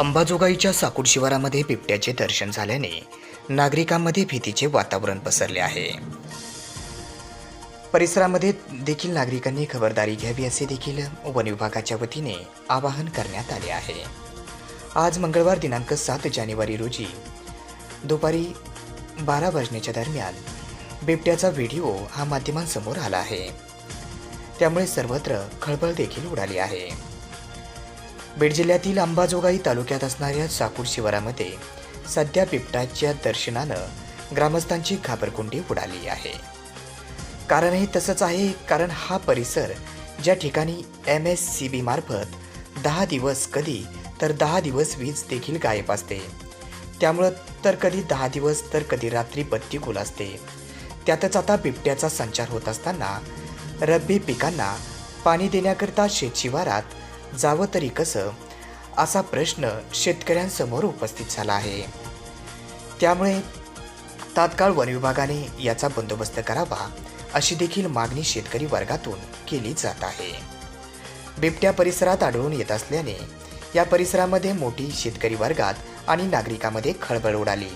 अंबाजोगाईच्या साकूड शिवारामध्ये बिबट्याचे दर्शन झाल्याने नागरिकांमध्ये भीतीचे वातावरण पसरले आहे. परिसरामध्ये देखील नागरिकांनी खबरदारी घ्यावी असे देखील वन विभागाच्या वतीने आवाहन करण्यात आले आहे. आज मंगळवार दिनांक सात जानेवारी रोजी दुपारी बारा वाजण्याच्या दरम्यान बिबट्याचा व्हिडिओ हा माध्यमांसमोर आला आहे. त्यामुळे सर्वत्र खळबळ देखील उडाली आहे. बीड जिल्ह्यातील अंबाजोगाई तालुक्यात असणाऱ्या साकूर शिवारामध्ये सध्या बिबटाच्या दर्शनानं ग्रामस्थांची घाबरकुंडी उडाली आहे. कारणही तसंच आहे कारण हा परिसर ज्या ठिकाणी एम एस सी बी मार्फत दहा दिवस कधी तर दहा दिवस वीज देखील गायब असते. त्यामुळं तर कधी दहा दिवस तर कधी रात्री बत्ती गुल असते. त्यातच आता बिबट्याचा संचार होत असताना रब्बी पिकांना पाणी देण्याकरता शेतशिवारात जावं तरी कसं? असा प्रश्न शेतकऱ्यांसमोर उपस्थित झाला आहे. त्यामुळे तात्काळ वनविभागाने याचा बंदोबस्त करावा अशी देखील मागणी शेतकरी वर्गातून केली जात आहे. बिबट्या परिसरात आढळून येत असल्याने या परिसरामध्ये मोठी शेतकरी वर्गात आणि नागरिकांमध्ये खळबळ उडाली.